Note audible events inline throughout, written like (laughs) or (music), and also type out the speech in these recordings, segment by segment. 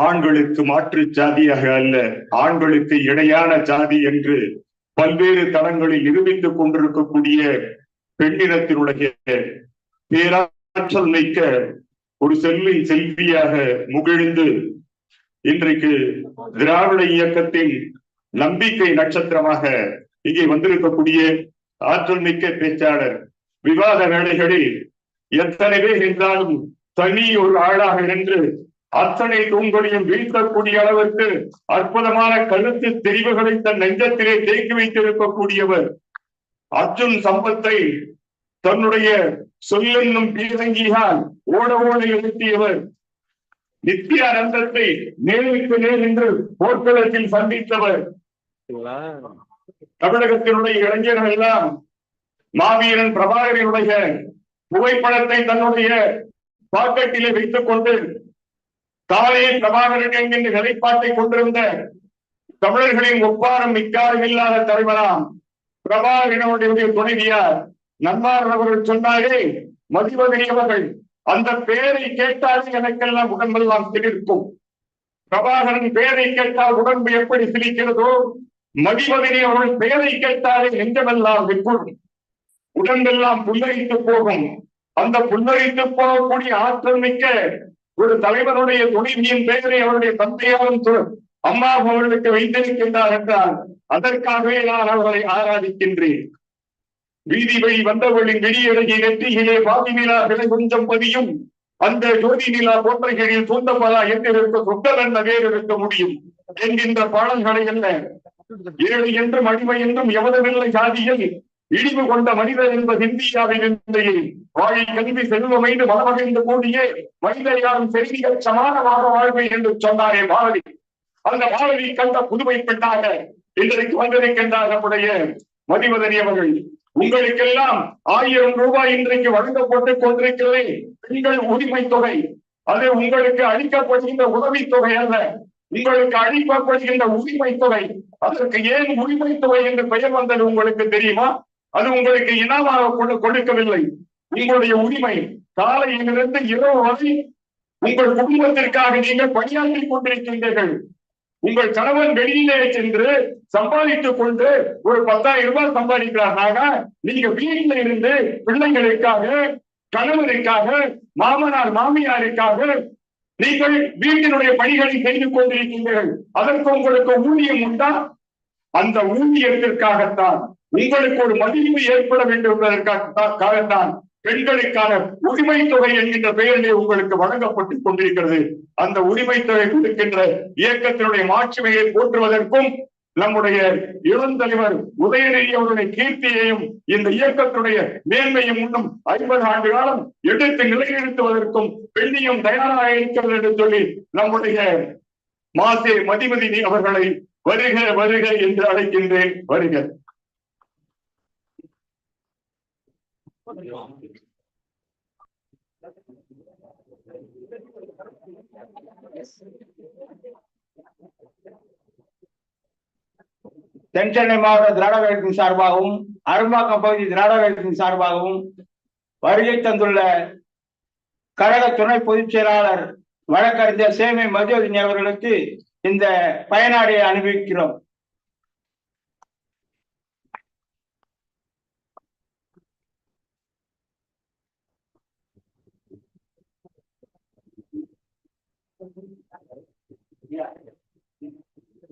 ஆண்களுக்கு மாற்று ஜாதியாக அல்ல ஆண்களுக்கு இணையான ஜாதி என்று பல்வேறு தளங்களில் நிரூபித்துக் கொண்டிருக்கக்கூடிய பெண்ணினத்தினுடைய பேராற்றல் மிக்க ஒரு செல்வி செல்வியாக முகிழ்ந்து இன்றைக்கு திராவிட இயக்கத்தின் நம்பிக்கை நட்சத்திரமாக இங்கே வந்திருக்கக்கூடிய ஆற்றல் மிக்க பேச்சாளர் விவாத வேலைகளில் எத்தனை பேர் என்றாலும் தனி ஒரு ஆளாக நின்று அத்தனை தூண்களையும் வீழ்த்தக்கூடிய அளவிற்கு அற்புதமான கருத்து தெரிவுகளை தன் நெஞ்சத்திலே தேக்கி வைத்திருக்கக்கூடியவர். அர்ஜுன் சம்பத்தை தன்னுடைய சொல்லென்னும் பீரங்கியால் ஓட ஓட எழுத்தியவர். நித்தியானந்தத்தை நேருக்கு நேர் என்று போர்க்களத்தில் சந்தித்தவர். தமிழகத்தினுடைய இளைஞர்கள் எல்லாம் மாவீரன் பிரபாகரனுடைய புகைப்படத்தை தன்னுடைய பாக்கெட்டிலே வைத்துக் கொண்டு காலே பிரபாகரன் என்கின்ற நிலைப்பாட்டை கொண்டிருந்த தமிழர்களின் ஒப்பாரம் மிக்காரும் இல்லாத தலைவராம் பிரபாகரனுடைய துணைவியார் நன்மார் அவர்கள் சொன்னாரே மதிவகரி அவர்கள் அந்த பெயரை கேட்டாலே எனக்கெல்லாம் உடம்பெல்லாம் சிலிர்க்கும். பிரபாகரன் பெயரை கேட்டால் உடம்பு எப்படி சிரிக்கிறதோ மதிவகரி அவர்கள் பெயரை கேட்டாலே நெஞ்சமெல்லாம் விற்கும். உடம்பெல்லாம் புல்லரித்து போகும். அந்த புல்லரித்து போகக்கூடிய ஆற்றல் மிக்க ஒரு தலைவருடைய துணைவியின் பெயரை அவருடைய தந்தையாரும் அம்மா அவர்களுக்கு வைத்திருக்கின்றார் என்றால் அதற்காகவே நான் அவர்களை ஆராதிக்கின்றேன். வீதி வழி வந்தவர்களின் வெளியடங்கி நெற்றியிலே பாதி நிலா விலை கொஞ்சம் பதியும். அந்த ஜோதி நிலா போன்றைகளில் தூண்டப்பதா என்று இருக்க என்ன வேறு இருக்க முடியும். என்கின்ற பாடல்களை என்ன ஏழை என்றும் அடிமை என்றும் எவதமில்லை சாதியில். இழிவு கொண்ட மனிதர் என்பது இந்தியாவின் இன்றைய வாழை கல்வி செல்வமைந்து மனமகிழ்ந்து கூடியே மனிதர் யாரும் செய்திகள் சமானமாக வாழ்வை என்று சொன்னாரே பாரதி அந்த பாரதி கண்ட புதுமை பெண்ணாக இன்றைக்கு வந்திருக்கின்றார் நம்முடைய மதிவதனி அவர்கள். உங்களுக்கெல்லாம் ஆயிரம் ரூபாய் இன்றைக்கு வழங்கப்பட்டு கொண்டிருக்கிறது பெண்கள் உரிமை தொகை அது உங்களுக்கு அளிக்கப்படுகின்ற உதவித் தொகை அல்ல. உங்களுக்கு அளிக்கப்படுகின்ற உரிமை தொகை அதற்கு ஏன் உரிமை தொகை என்று பெயர் வந்தது உங்களுக்கு தெரியுமா? அது உங்களுக்கு இனமாக கொண்டு கொடுக்கவில்லை. உங்களுடைய உரிமை காலையிலிருந்து இரவு வரை உங்கள் குடும்பத்திற்காக நீங்கள் பணியாற்றிக் கொண்டிருக்கின்றீர்கள். உங்கள் கணவன் வெளியிலே சென்று சம்பாதித்துக் கொண்டு ஒரு பத்தாயிரம் ரூபாய் சம்பாதிக்கிறாராக நீங்க வீட்டில இருந்து பிள்ளைகளுக்காக கணவருக்காக மாமனார் மாமியாருக்காக நீங்கள் வீட்டினுடைய பணிகளை செய்து கொண்டிருக்கின்றீர்கள். அதற்கு உங்களுக்கு ஊதியம் உண்டா? அந்த ஊதியத்திற்காகத்தான். உங்களுக்கு ஒரு மதிப்பு ஏற்பட வேண்டும் என்பதற்காகத்தான் பெண்களுக்கான உரிமை தொகை என்கின்ற பெயரிலே உங்களுக்கு வழங்கப்பட்டுக் கொண்டிருக்கிறது. அந்த உரிமை தொகை கொடுக்கின்ற இயக்கத்தினுடைய மாட்சிமையை போற்றுவதற்கும் நம்முடைய இளந்தலைவர் உதயநிதி அவருடைய கீர்த்தியையும் இந்த இயக்கத்துடைய மேன்மையும் இன்னும் ஐம்பது ஆண்டு காலம் எடுத்து நிலைநிறுத்துவதற்கும் பெண்ணியும் தயாராக இருக்கிறது என்று சொல்லி நம்முடைய மாசே மதிமதினி அவர்களை வருக வருக என்று அழைக்கின்றேன். வருக. தென்சென்னை மாவட்ட திராவிட கழகத்தின் சார்பாகவும் அரும்பாக்கம் பகுதி திராவிட கழகத்தின் சார்பாகவும் வருகை தந்துள்ள கழக துணை பொதுச் செயலாளர் வழக்கறிஞர் சேமை மதியோதினி அவர்களுக்கு இந்த பயனாடையை அனுபவிக்கிறோம்.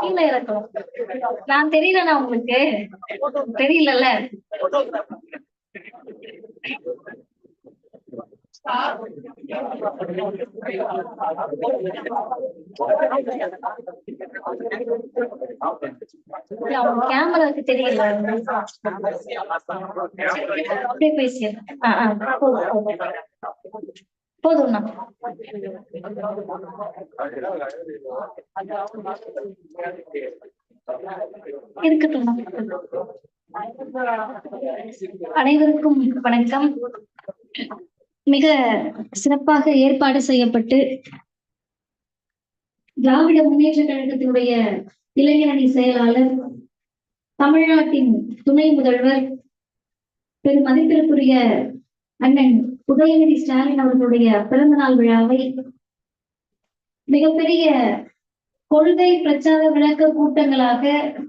கீழே இறக்கணும் நான் தெரியலண்ணா உங்களுக்கு. தெரியலல்ல. இல்ல, கேமராக்கு தெரியல. அப்படியே ஆ ஆ போதும்ண்ணா. இருக்கட்டும் அனைவருக்கும் வணக்கம். மிக சிறப்பாக ஏற்பாடு செய்யப்பட்டு திராவிட முன்னேற்ற கழகத்தினுடைய இளைஞரணி செயலாளர் தமிழ்நாட்டின் துணை முதல்வர் பெரும் மதிப்பிற்குரிய அண்ணன் உதயநிதி ஸ்டாலின் அவர்களுடைய பிறந்தநாள் விழாவை மிகப்பெரிய கொள்கை பிரச்சார விளக்க கூட்டங்களாக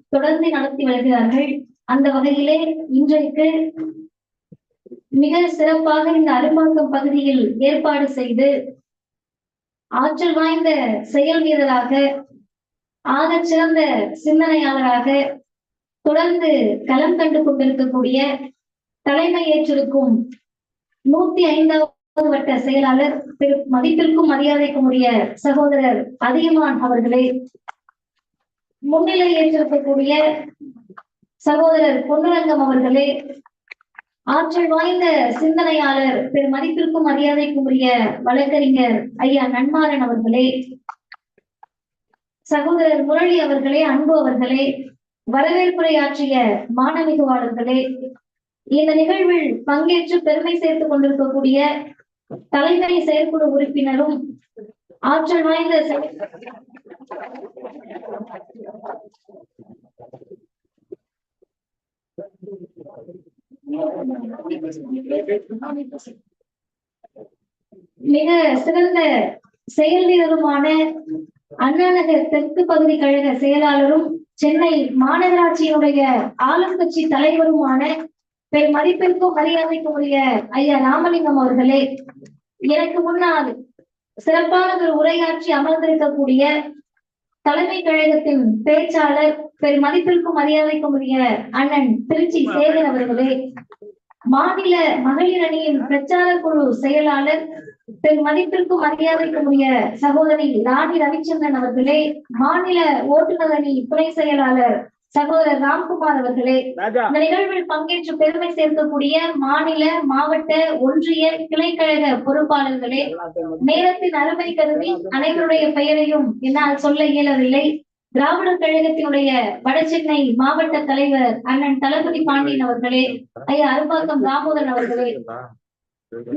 தொடர்ந்து நடத்தி வருகிறார்கள். அந்த வகையிலே இன்றைக்கு மிக சிறப்பாக இந்த அரும்பாக்கம் பகுதியில் ஏற்பாடு செய்து ஆற்றல் வாய்ந்த செயல் வீரராக ஆகச் சிறந்த சிந்தனையாளராக தொடர்ந்து களம் கண்டு கொண்டிருக்கக்கூடிய தலைமை ஏற்றிருக்கும் நூத்தி ஐந்தாவது வட்ட செயலாளர் திரு மதிப்பிற்கும் மரியாதைக்கும் உரிய சகோதரர் அதியமான் அவர்களே முன்னிலை ஏற்றிருக்கக்கூடிய சகோதரர் பொன்னுரங்கம் அவர்களே ஆற்றல் வாய்ந்த சிந்தனையாளர் திரு மதிப்பிற்கும் மரியாதைக்கும் உரிய வழக்கறிஞர் ஐயா நன்மாறன் அவர்களே சகோதரர் முரளி அவர்களே அன்பு அவர்களே வரவேற்புரையாற்றிய மாணவிகுவாளர்களே இந்த நிகழ்வில் பங்கேற்று பெருமை சேர்த்துக் கொண்டிருக்கக்கூடிய தலைமை செயற்குழு உறுப்பினரும் ஆற்றல் வாய்ந்த செய- மிக சிறந்த செயல் வீரருமான அண்ணாநகர் தெற்கு பகுதி கழக செயலாளரும் சென்னை மாநகராட்சியினுடைய ஆளும் கட்சி தலைவருமான பெரும் மதிப்பிற்கும் மரியாதைக்கும் உரிய ஐயா ராமலிங்கம் அவர்களே எனக்கு முன்னால் சிறப்பான ஒரு உரையாற்றி அமர்ந்திருக்கக்கூடிய தலைமை கழகத்தின் பேச்சாளர் பெரும் மதிப்பிற்கும் மரியாதைக்கும் உரிய அண்ணன் திருச்சி சேகர் அவர்களே மாநில மகளிர் அணியின் பிரச்சார குழு செயலாளர் பெரும் மதிப்பிற்கும் மரியாதைக்கும் உரிய சகோதரி ராணி ரவிச்சந்திரன் அவர்களே மாநில ஓட்டுநர் அணி துணை செயலாளர் சகோதரர் ராம்குமார் அவர்களே இந்த நிகழ்வில் பங்கேற்று பெருமை சேர்க்கக்கூடிய மாநில மாவட்ட ஒன்றிய கிளைக்கழக பொறுப்பாளர்களே நேரத்தின் அருமை கருதி அனைவருடைய பெயரையும் என்னால் சொல்ல இயலவில்லை. திராவிடர் கழகத்தினுடைய வடசென்னை மாவட்ட தலைவர் அண்ணன் தளபதி பாண்டியன் அவர்களே ஐயா அரும்பாக்கம் தாமோதரன் அவர்களே.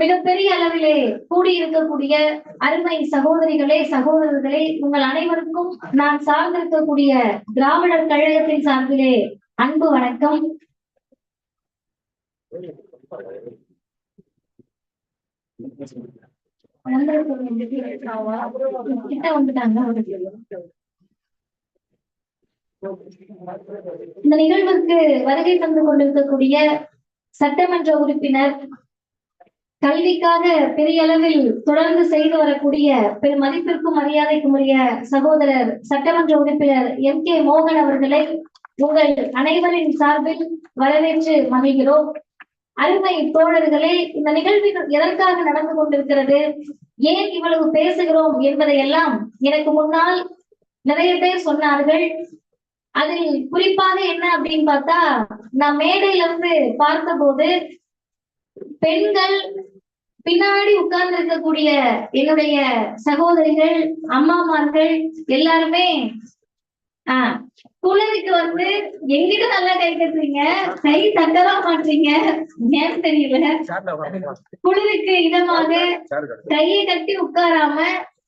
மிகப்பெரிய அளவிலே கூடியிருக்கக்கூடிய அருமை சகோதரிகளே சகோதரர்களே உங்கள் அனைவருக்கும் நான் சார்ந்திருக்கக்கூடிய திராவிடர் கழகத்தின் சார்பிலே அன்பு வணக்கம். கிட்ட வந்துட்டாங்க இந்த நிகழ்வுக்கு வருகை தந்து கொண்டிருக்கக்கூடிய சட்டமன்ற உறுப்பினர் கல்விக்காக பெரிய அளவில் தொடர்ந்து செய்து வரக்கூடிய பெரும் மதிப்பிற்கும் மரியாதைக்கும் உரிய சகோதரர் சட்டமன்ற உறுப்பினர் எம். கே. மோகன் அவர்களை உங்கள் அனைவரின் சார்பில் வரவேற்று மகிழ்கிறோம். அருமை தோழர்களே இந்த நிகழ்வு எதற்காக நடந்து கொண்டிருக்கிறது? ஏன் இவ்வளவு பேசுகிறோம் என்பதையெல்லாம் எனக்கு முன்னால் நிறைய பேர் சொன்னார்கள். அதில் குறிப்பாக என்ன அப்படின்னு பார்த்தா நான் மேடையில இருந்து பார்த்தபோது பெண்கள் பின்னாடி உட்கார்ந்து இருக்கக்கூடிய என்னுடைய சகோதரிகள் அம்மாமார்கள் எல்லாருமே ஆஹ் குழந்தைக்கு வந்து எங்கிட்ட நல்லா கை கட்டுறீங்க கை தட்டதான் மாட்டீங்க ஏன்னு தெரியல. குளிருக்கு இதமாக கையை கட்டி உட்காராம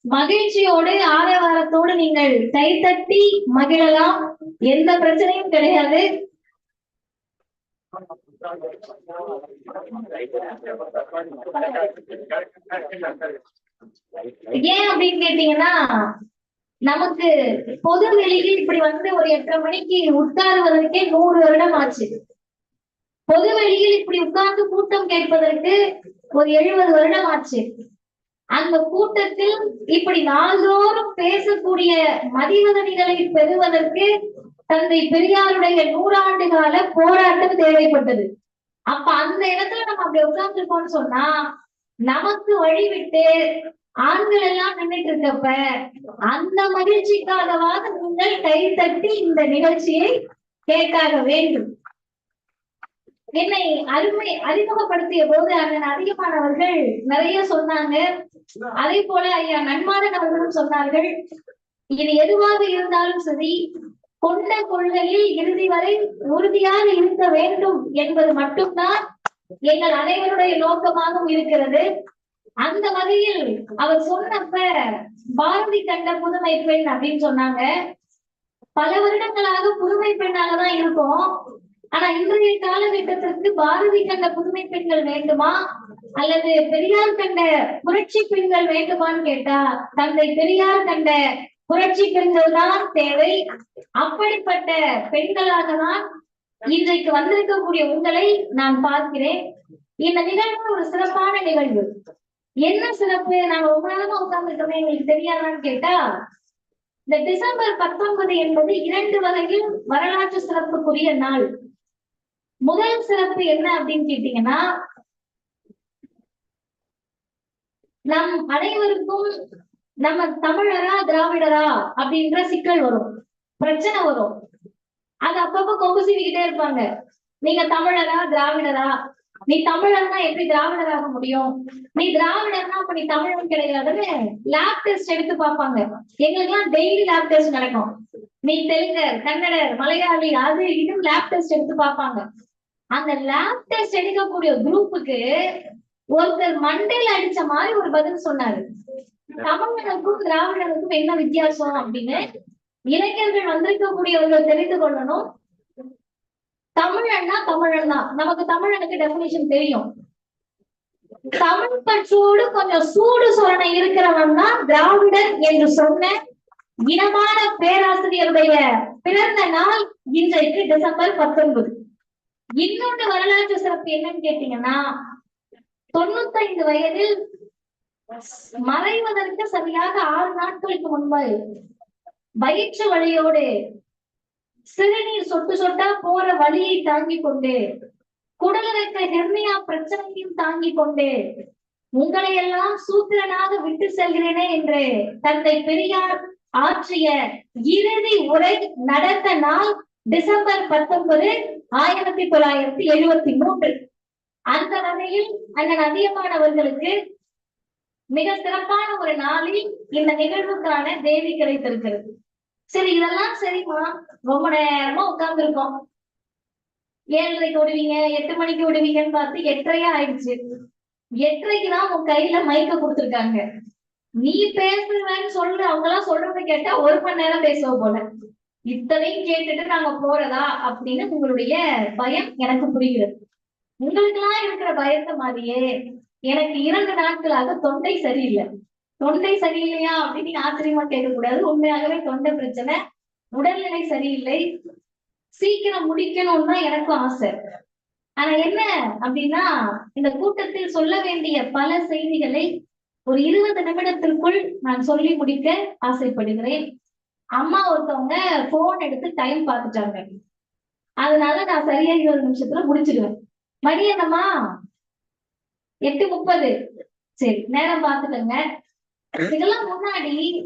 மகிழ்ச்சியோடு ஆரவாரத்தோடு நீங்கள் கை தட்டி மகிழலாம். எந்த பிரச்சனையும் கிடையாது. ஏன் அப்படின்னு கேட்டீங்கன்னா நமக்கு பொது வெளியில் இப்படி வந்து ஒரு எட்டரை மணிக்கு உட்காருவதற்கே நூறு வருடம் ஆச்சு. பொது வெளியில் இப்படி உட்கார்ந்து கூட்டம் கேட்பதற்கு ஒரு எழுபது வருடம் ஆச்சு. அந்த கூட்டத்தில் இப்படி நாள்தோறும் பேசக்கூடிய மதிவதனிகளை பெறுவதற்கு தந்தை பெரியாருடைய நூறாண்டு கால போராட்டம் தேவைப்பட்டது. அப்ப அந்த இடத்துல நம்ம அப்படி உட்கார்ந்துருக்கோம்னு சொன்னா நமக்கு வழிவிட்டு ஆண்கள் எல்லாம் நின்றுட்டு இருக்கப்ப அந்த மகிழ்ச்சிக்காகவாக நீங்கள் கை தட்டி இந்த நிகழ்ச்சியை கேட்காக வேண்டும். என்னை அருமை அறிமுகப்படுத்திய போது அண்ணன் அதிகமானவர்கள் நிறைய சொன்னாங்க. அதே போல ஐயா நன்மாரன் அவர்களும் சொன்னார்கள். இது எதுவாக இருந்தாலும் சரி கொண்ட கொள்கையில் இறுதி வரை உறுதியாக இருக்க வேண்டும் என்பது மட்டும்தான் எங்கள் அனைவருடைய நோக்கமாகவும் இருக்கிறது. அந்த வகையில் அவர் சொன்னப்ப பாரதி கண்ட புதுமை பெண் அப்படின்னு சொன்னாங்க. பல வருடங்களாக புதுமை பெண்ணாக தான் ஆனா இன்றைய காலகட்டத்திற்கு பாரதி கண்ட புதுமை பெண்கள் வேண்டுமா? அல்லது பெரியார் கண்ட புரட்சி பெண்கள் வேண்டுமான்னு கேட்டா தந்தை பெரியார் கண்ட புரட்சி பெண்கள் தான் தேவை. அப்படிப்பட்ட பெண்களாக தான் இன்றைக்கு வந்திருக்கக்கூடிய உங்களை நான் பார்க்கிறேன். இந்த நிகழ்வு ஒரு சிறப்பான நிகழ்வு. என்ன சிறப்பு? நாங்க ரொம்ப நேரமா உட்கார்ந்துருக்கோமே எங்களுக்கு தெரியாதான்னு கேட்டா இந்த டிசம்பர் பத்தொன்பது என்பது இரண்டு வகையில் வரலாற்று சிறப்புக்குரிய நாள். முதல் சிறப்பு என்ன அப்படின்னு கேட்டீங்கன்னா நம் அனைவருக்கும் நம்ம தமிழரா திராவிடரா அப்படின்ற சிக்கல் வரும். பிரச்சனை வரும். அது அப்பப்ப கொம்பு சீவிக்கிட்டே இருப்பாங்க. நீங்க தமிழரா திராவிடரா? நீ தமிழர்னா எப்படி திராவிடராக முடியும்? நீ திராவிடர்னா அப்ப நீ தமிழன் கிடையாதுன்னு லேப் டெஸ்ட் எடுத்து பார்ப்பாங்க. எங்களுக்கெல்லாம் டெய்லி லேப் டெஸ்ட் நடக்கும். நீ தெலுங்கர் கன்னடர் மலையாளி அது இதுவும் லேப் டெஸ்ட் எடுத்து பார்ப்பாங்க. அந்த லேப் டெஸ்ட் எடுக்கக்கூடிய குரூப்புக்கு ஒருத்தர் மண்டையில அடிச்ச மாதிரி ஒரு பதில் சொன்னாரு. தமிழனுக்கும் திராவிடனுக்கும் என்ன வித்தியாசம் அப்படின்னு இளைஞர்கள் வந்திருக்கக்கூடியவர்கள் தெரிந்து கொள்ளணும். தமிழன்னா தமிழன் தான். நமக்கு தமிழனுக்கு டெபினிஷன் தெரியும். தமிழ் பற்றோடு கொஞ்சம் சூடு சொரணை இருக்கிறவன் தான் திராவிடன் என்று சொன்ன இனமான பேராசிரியருடைய பிறந்த நாள் இன்றைக்கு டிசம்பர் பத்தொன்பது. இன்னொன்று வரலாற்று சிறப்பு என்னன்னு கேட்டீங்கன்னா தொண்ணூத்தைந்து வயதில் மறைவதற்கு சரியாக ஆறு நாட்களுக்கு முன்பு வயிற்று வழியோடு சிறுநீர் சொட்டு சொட்டா போற வழியை தாங்கிக் கொண்டு குடலிறக்க ஹெர்னியா பிரச்சனையும் தாங்கிக் கொண்டு உங்களை எல்லாம் சூத்திரனாக விட்டு செல்கிறேனே என்று தந்தை பெரியார் ஆற்றிய இறுதி உரை நடந்த நாள் டிசம்பர் பத்தொன்பது ஆயிரத்தி தொள்ளாயிரத்தி எழுபத்தி மூன்று. அந்த வகையில் அண்ணன் அதியமானவர்களுக்கு மிக சிறப்பான ஒரு நாளில் இந்த நிகழ்வுக்கான தேவி கிடைத்திருக்கிறது. சரி இதெல்லாம் சரிம்மா. ரொம்ப நேரமா உட்கார்ந்து இருக்கோம் ஏழரைக்கு விடுவீங்க எட்டு மணிக்கு விடுவீங்கன்னு பார்த்து எட்டரையா ஆயிடுச்சு. எட்டரைக்கு தான் உன் கையில மைக்க கொடுத்துருக்காங்க. நீ பேசுவேன்னு சொல்ற அவங்க எல்லாம் சொல்றதை கேட்டா ஒரு மணி நேரம் பேசுவ போல. இத்தனையும் கேட்டுட்டு நாங்க போறதா அப்படின்னு உங்களுடைய பயம் எனக்கு புரிகிறது. உங்களுக்கெல்லாம் இருக்கிற பயத்தை மாதிரியே எனக்கு இரண்டு நாட்களாக தொண்டை சரியில்லை. தொண்டை சரியில்லையா அப்படின்னு நீங்க ஆச்சரியமா கேட்கக்கூடாது. உண்மையாகவே தொண்டை பிரச்சனை. உடல்நிலை சரியில்லை. சீக்கிரம் முடிக்கணும்னு தான் எனக்கும் ஆசை. ஆனா என்ன அப்படின்னா இந்த கூட்டத்தில் சொல்ல வேண்டிய பல செய்திகளை ஒரு இருபது நிமிடத்திற்குள் நான் சொல்லி முடிக்க ஆசைப்படுகிறேன். அம்மா ஒருத்தவங்க போன் எடுத்து டைம் பார்த்துட்டாங்க. அதனால நான் சரியா இருபது நிமிஷத்துல முடிச்சிடுவேன். மணி என்னம்மா? எட்டு முப்பது. சரி நேரம் பார்த்துக்கங்க. இதெல்லாம் முன்னாடி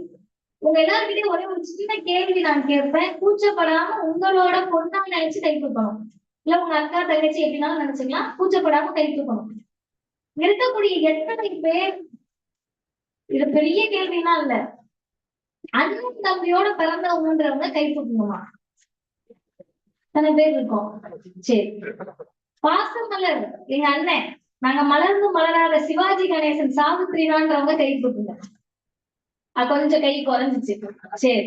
உங்க எல்லாருக்கிட்டயும் ஒரே ஒரு சின்ன கேள்வி நான் கேட்பேன். கூச்சப்படாம உங்களோட பொண்ணா நினைச்சு கை தூக்கணும். இல்ல உங்க அக்கா தங்கச்சி எப்படினாலும் நினைச்சுக்கலாம். கூச்சப்படாம கை தூக்கணும். இருக்கக்கூடிய எத்தனை பேர்? இது பெரிய கேள்விலாம் இல்ல. அண்ணன் தம்பியோட பிறந்தவங்கன்றவங்க கை தூக்கணுமா? எத்தனை பேர் இருக்கோம்? சரி. பாசமலர் எங்க அண்ணன். நாங்க மலர்ந்து மலராத சிவாஜி கணேசன் சாவித்ரினான்றவங்க கை தூக்குங்க கொஞ்சம் கை குறைஞ்சிச்சு. சரி.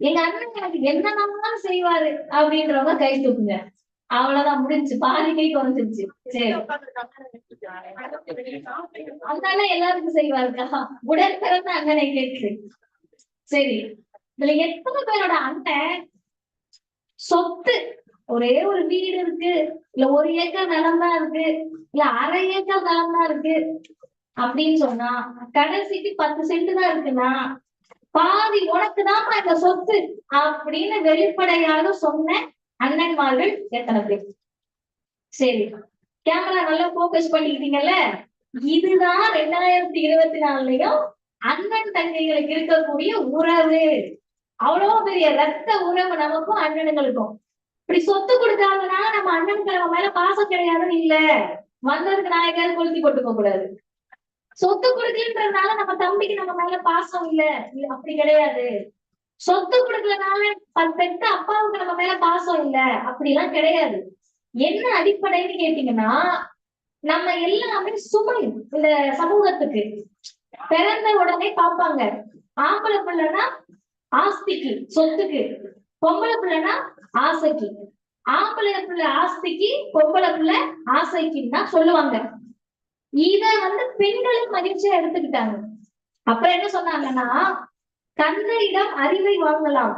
எங்க அண்ணன் எனக்கு என்னென்னலாம் செய்வாரு அப்படின்றவங்க கை தூக்குங்க அவ்வளவுதான் முடிஞ்சு பாதி கை குறைஞ்சிருச்சு. சரி. அந்த எல்லாருக்கும் செய்வாருக்கா? உடன் பிறந்த அண்ணனை கேட்டு சரி. இதுல எத்தனை பேரோட அண்ணன் சொத்து ஒரே ஒரு வீடு இருக்கு. இல்ல ஒரு ஏக்கர் நிலம் தான் இருக்கு. இல்ல அரை ஏக்கர் நிலம் தான் இருக்கு. அப்படின்னு சொன்னா கடைசிக்கு பத்து சென்ட் தான் இருக்குன்னா பாதி உனக்கு தான் இந்த சொத்து அப்படின்னு வெளிப்படையாக சொன்ன அண்ணன்மார்கள் எத்தனை பேர்? சரி கேமரா நல்லா போக்கஸ் பண்ணிக்கிட்டீங்கல்ல? இதுதான் ரெண்டாயிரத்தி இருபத்தி நாலுலயும் அண்ணன் தங்கைகளுக்கு இருக்கக்கூடிய உறவு. அவ்வளவு பெரிய ரத்த உறவு நமக்கும் அண்ணனுங்களுக்கும். இப்படி சொத்து கொடுத்தாங்கன்னா நம்ம அண்ணனுக்கு நம்ம மேல பாசம் கிடையாதுன்னு இல்ல. வந்ததுக்கு நான் எங்கேயாவது கொளுத்தி போட்டுக்க கூடாது. சொத்து கொடுக்கலன்றதுனால நம்ம தம்பிக்கு நம்ம மேல பாசம் இல்ல. இல்ல, அப்படி கிடையாது. சொத்து கொடுக்கலனால பெத்த அப்பாவுக்கு நம்ம மேல பாசம் இல்ல. அப்படிலாம் கிடையாது. என்ன அடிப்படைன்னு கேட்டீங்கன்னா நம்ம எல்லாமே சுமை இந்த சமூகத்துக்கு. பிறந்த உடனே பார்ப்பாங்க ஆம்பளை பிள்ளைனா ஆஸ்திக்கு சொத்துக்கு. பொம்பளை பிள்ளைனா ஆசைக்கு. ஆம்பளை பிள்ளை ஆஸ்திக்கு பொம்பளை பிள்ளை ஆசைக்குன்னு தான் சொல்லுவாங்க. இத வந்து பெண்களும் மகிழ்ச்சியா எடுத்துக்கிட்டாங்க. அப்புறம் என்ன சொன்னாங்கன்னா தந்தையிடம் அறிவை வாங்கலாம்.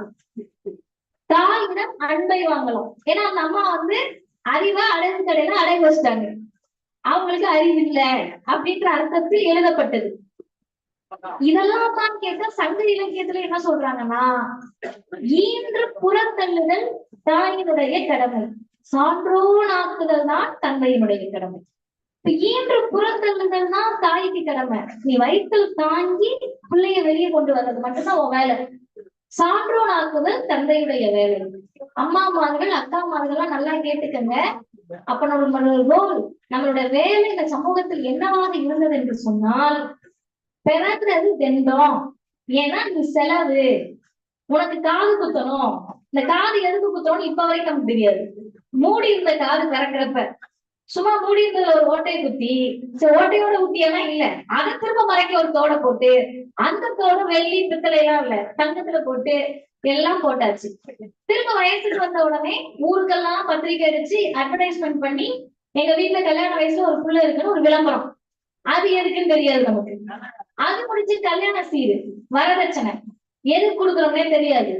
தாயிடம் அன்பை வாங்கலாம். ஏன்னா அந்த அம்மா வந்து அறிவை அடைவு கடையில அடை வச்சிட்டாங்க. அவங்களுக்கு அறிவு இல்லை அப்படின்ற அர்த்தத்தில் எழுதப்பட்டது. இதெல்லாம் தான் கேட்டா சங்க இலக்கியத்துல என்ன சொல்றாங்கன்னா ஈன்று புறத்தள்ளுதல் தாயினுடைய கடமை. சான்றோனாக்குதல் தான் தந்தையினுடைய கடமை. ஈன்று புறத்தள்ளுதல் தான் தாய்க்கு கடமை. நீ வயிற்றில் தாங்கி பிள்ளைய வெளியே கொண்டு வர்றது மட்டும்தான் உன் வேலை. சான்றோனாக்குதல் தந்தையுடைய வேலை. அம்மா அம்மார்கள் அக்கா அக்காமார்கள்லாம் நல்லா கேட்டுக்கங்க. அப்ப நம்மளோட ரோல் நம்மளோட வேலை இந்த சமூகத்தில் என்னவாக இருந்தது என்று சொன்னால் பிறந்தது தெண்டம் ஏன்னா நீ செலவு. உனக்கு காது குத்தணும். இந்த காது எதுக்கு குத்தணும்னு இப்ப வரைக்கும் நமக்கு தெரியாது. மூடி இருந்த காது பிறக்கிறப்ப சும்மா மூடி இருந்ததுல ஒரு ஓட்டையை குத்தி சரி ஓட்டையோட ஊட்டியெல்லாம் இல்ல. அதை திரும்ப மறைக்க ஒரு தோடை போட்டு அந்த தோடு வெள்ளி பித்தளை எல்லாம் இல்ல. தங்கத்துல போட்டு எல்லாம் போட்டாச்சு. திரும்ப வயசுக்கு வந்த உடனே ஊருக்கெல்லாம் பத்திரிக்கை அடிச்சு அட்வர்டைஸ்மெண்ட் பண்ணி எங்க வீட்டுல கல்யாண வயசுல ஒரு புள்ள இருக்குன்னு ஒரு விளம்பரம். அது எதுக்குன்னு தெரியாது நமக்கு. அது முடிஞ்சு கல்யாண சீரு வரதட்சணை. எது கொடுக்குறோம்னே தெரியாது.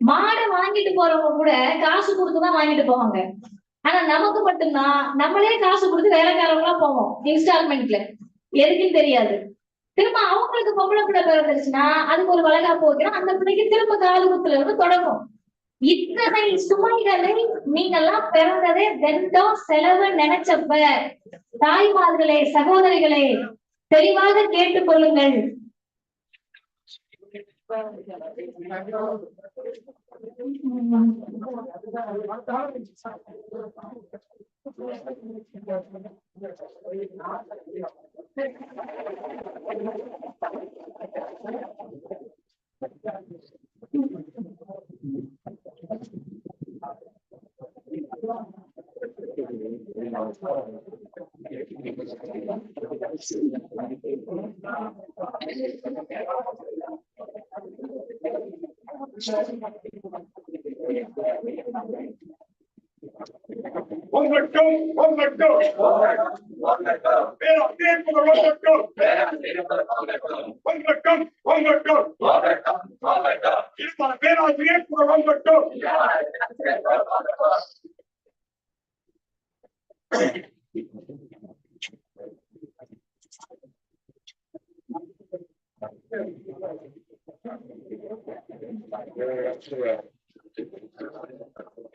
மாடை வாங்கிட்டு போறவங்க கூட காசு கொடுத்துதான் வாங்கிட்டு போவாங்க. ஆனா நமக்கு மட்டும்தான் நம்மளே காசு கொடுத்து வேலைக்காரங்களா போவோம் இன்ஸ்டால்மெண்ட்ல எதுக்குன்னு தெரியாது. திரும்ப அவங்களுக்கு பொம்பளை பிள்ளை பிறந்துருச்சுன்னா அதுக்கு ஒரு வளகாப்பு வைக்கிறோம் அந்த பிள்ளைக்கு திரும்ப காது குத்துல இருந்து தொடங்கும். இத்தனை சுமைகளை நீங்கெல்லாம் பிறந்ததே வெந்தம் செலவு நினைச்சப்ப. தாய்மார்களே சகோதரிகளே தெளிவாக கேட்டுக்கொள்ளுங்கள். (laughs) பொங்கட்டும் பொங்கட்டும் பேரா தீர்ப்புகள் பொங்கட்டும் பொங்கட்டும் பொங்கட்டும் இருப்பான பேரா தீர்ப்புகள் பொங்கட்டும்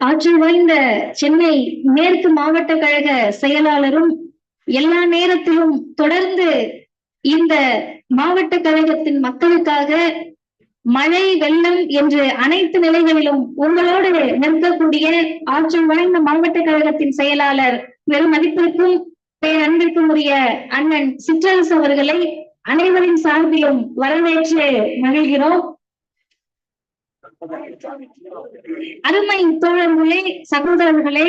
ஆற்றல் வாய்ந்த சென்னை மேற்கு மாவட்ட கழக செயலாளரும் எல்லா நேரத்திலும் தொடர்ந்து இந்த மாவட்ட கழகத்தின் மக்களுக்காக மழை வெள்ளம் என்று அனைத்து நிலைகளிலும் உங்களோடு நிற்கக்கூடிய ஆற்றல் வாய்ந்த மாவட்ட கழகத்தின் செயலாளர் பெரும் மதிப்பிற்கும் பேரன்பிற்கும் உரிய அண்ணன் சிற்றரசு அவர்களை அனைவரின் சார்பிலும் வரவேற்று மகிழ்கிறோம். அருமை தோழர்களே சகோதரர்களே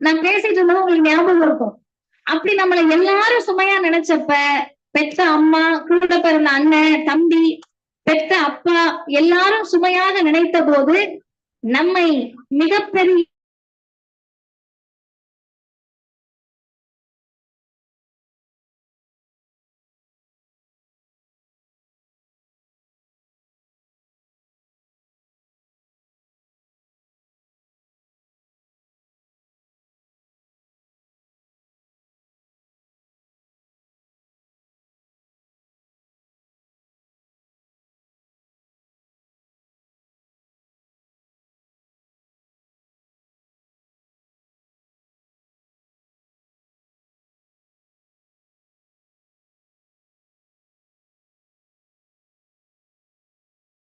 நான் பேசிட்டு இருந்தது உங்களுக்கு ஞாபகம் இருக்கும். அப்படி நம்மளை எல்லாரும் சுமையா நினைச்சப்ப பெத்த அம்மா கூட பிறந்த அண்ணன் தம்பி பெத்த அப்பா எல்லாரும் சுமையாக நினைத்த போது நம்மை மிகப்பெரிய